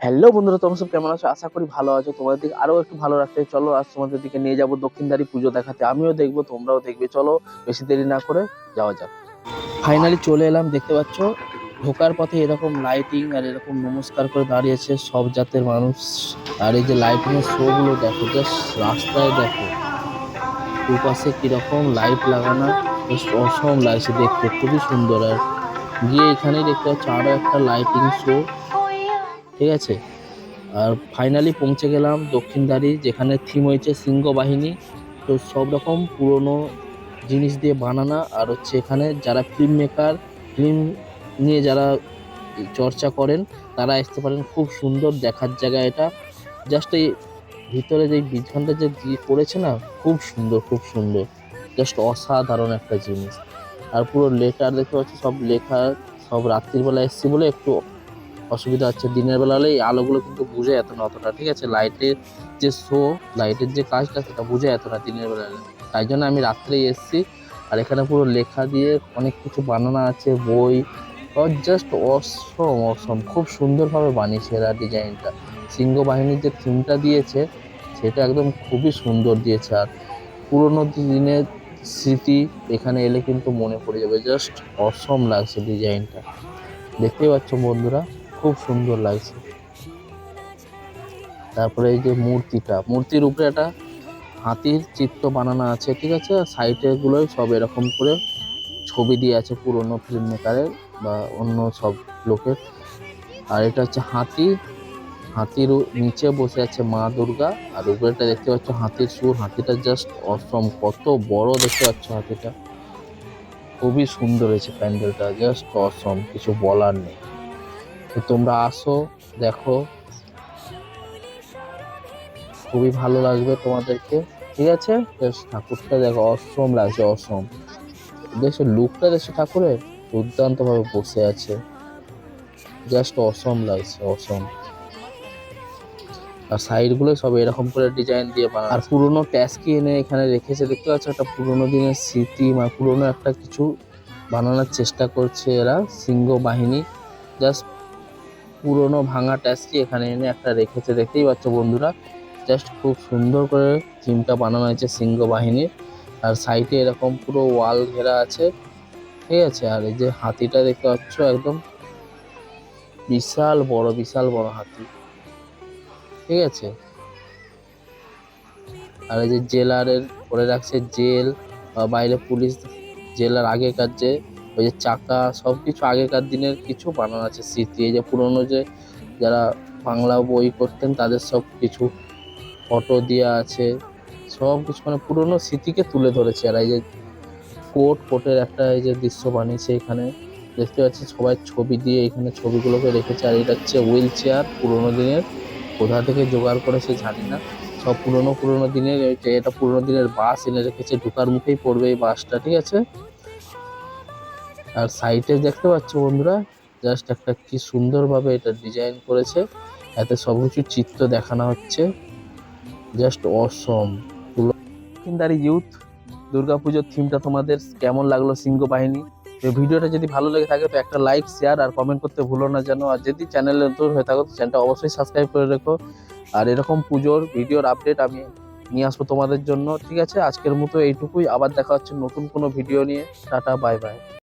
Hello বন্ধুরা, তোমরা সব কেমন আছো? আশা করি ভালো আছো। তোমাদের দিকে আরও একটু ভালো রাখতে চলো। আজ তোমাদের দিকে নিয়ে যাব দক্ষিণদারী পুজো দেখাতে। আমিও দেখব, তোমরাও দেখবে। চলো, বেশি দেরি না করে যাওয়া যাক। ফাইনালি চলে এলাম, দেখতে পাচ্ছ? ঢোকার পথে এরকম লাইটিং আর এরকম নমস্কার করে দাঁড়িয়েছে সব জাতের মানুষ। আর এই যে লাইটিং এর শো গুলো দেখো জাস্ট রাস্তায় দেখো। দুপাশে কীরকম লাইট লাগানো। অসম লাগছে দেখতে খুবই সুন্দর। আর গিয়ে এখানেই দেখতে পাচ্ছ আরও একটা লাইটিং শো ঠিক আছে? আর ফাইনালি পৌঁছে গেলাম দক্ষিণদারি যেখানে থিম হয়েছে সিংহ বাহিনী তো সব রকম পুরনো জিনিস দিয়ে বানানা। আর হচ্ছে এখানে যারা ফিল্ম মেকার ফিল্ম নিয়ে যারা চর্চা করেন, তারা আসতে পারেন। খুব সুন্দর দেখার জায়গা এটা। জাস্ট এই ভিতরে যে বীজখানটা যে করেছে না, খুব সুন্দর খুব সুন্দর। জাস্ট অসাধারণ একটা জিনিস। আর পুরো লেটার দেখতে পাচ্ছি, সব লেখা, সব রাত্রির বেলা এসছি বলে একটু অসুবিধা হচ্ছে। দিনের বেলা হলে এই আলোগুলো কিন্তু বুঝে যেত না অতটা, ঠিক আছে? লাইটের যে শো লাইটের যে কাজটা, সেটা বুঝে যেত না দিনের বেলা তাই জন্য আমি রাত্রেই এসেছি, আর এখানে পুরো লেখা দিয়ে অনেক কিছু বানানো আছে, বই। জাস্ট অসম অসম খুব সুন্দরভাবে বানিয়েছে এরা ডিজাইনটা। সিংহ বাহিনীর যে থিমটা দিয়েছে, সেটা একদম খুবই সুন্দর দিয়েছে। আর পুরোনো দিনের স্মৃতি এখানে এলে কিন্তু মনে পড়ে যাবে। জাস্ট অসম লাগছে ডিজাইনটা। দেখতেই পাচ্ছ বন্ধুরা, খুব সুন্দর লাগছে। তারপরে এই যে মূর্তিটা, মূর্তির উপরে একটা হাতির চিত্র বানানো আছে, ঠিক আছে? সাইডে গুলোই সব এরকম করে ছবি দিয়ে আছে পুরনো ফিল্ম মেকারের বা অন্য সব লোকের। আর এটা হচ্ছে হাতি হাতির নিচে বসে আছে মা দুর্গা, আর উপরেটা দেখতে পাচ্ছ হাতির সুর। হাতিটা জাস্ট অসম কত বড় দেখতে পাচ্ছ হাতিটা। খুবই সুন্দর হয়েছে প্যান্ডেলটা জাস্ট অসম কিছু বলার নেই। তো তোমরা আসো, দেখো। খুবই ভালো লাগবে তোমাদেরকে, ঠিক আছে? বেশ, ঠাকুরটা দেখো অসম লাগছে অসম দেখছ লুকটা দেখছ ঠাকুরের? দুর্দান্ত ভাবে বসে আছে। জাস্ট অসম লাগছে অসম আর সাইডগুলো সব এরকম করে ডিজাইন দিয়ে বানানো আর পুরোনো ট্যাস্কি এনে এখানে রেখেছে দেখতে পাচ্ছ? একটা পুরোনো দিনের স্মৃতি মানে পুরোনো একটা কিছু বানানোর চেষ্টা করছে এরা সিংহ বাহিনী। জাস্ট পুরোনো ভাঙা ট্যাস্কি এখানে এনে একটা রেখেছে দেখতেই পাচ্ছ বন্ধুরা? জাস্ট খুব সুন্দর করে থিমটা বানানো হয়েছে সিংহ বাহিনীর। আর সাইডে এরকম পুরো ওয়াল ঘেরা আছে ঠিক আছে? আর এই যে হাতিটা দেখতে পাচ্ছ একদম বিশাল বড় বিশাল বড় হাতি। ঠিক আছে? আর এই যে জেলারের করে রাখছে জেল বাইরে পুলিশ জেলার আগেকার যে, ওই যে চাকা সব কিছু আগেকার দিনের কিছু বানানো আছে, স্মৃতি। এই যে পুরোনো যে যারা বাংলা বই করতেন তাদের সব কিছু ফটো দেওয়া আছে। সব কিছু মানে পুরোনো স্মৃতিকে তুলে ধরেছে। আর এই যে কোট কোটের একটা এই যে দৃশ্য বানিয়েছে এখানে। দেখতে পাচ্ছি সবাই ছবি দিয়ে এখানে ছবিগুলোকে রেখেছে। আর এটা হচ্ছে হুইল চেয়ার পুরোনো দিনের। কোথা থেকে জোগাড় করেছে জানি না। সব পুরোনো পুরোনো দিনের এটা পুরোনো দিনের বাস এনে রেখেছে, ঢোকার মুখেই পড়বে এই বাসটা, ঠিক আছে? আর সাইডে দেখতে পাচ্ছ বন্ধুরা জাস্ট একটা কি সুন্দরভাবে এটা ডিজাইন করেছে। এতে সব কিছু চিত্র দেখানো হচ্ছে। জাস্ট অসম দক্ষিণদারি ইউথ দুর্গাপুজোর থিমটা তোমাদের কেমন লাগল সিংহ বাহিনী? ভিডিওটা যদি ভালো লেগে থাকে, তো একটা লাইক শেয়ার আর কমেন্ট করতে ভুলো না যেন। আর যদি চ্যানেলে নতুন হয়ে থাকো, তো চ্যানেলটা অবশ্যই সাবস্ক্রাইব করে রেখো। আর এরকম পুজোর ভিডিওর আপডেট আমি নিয়ে আসব তোমাদের জন্য। ঠিক আছে, আজকের মতো এইটুকুই। আবার দেখা হচ্ছে নতুন কোনো ভিডিও নিয়ে। Tata bye bye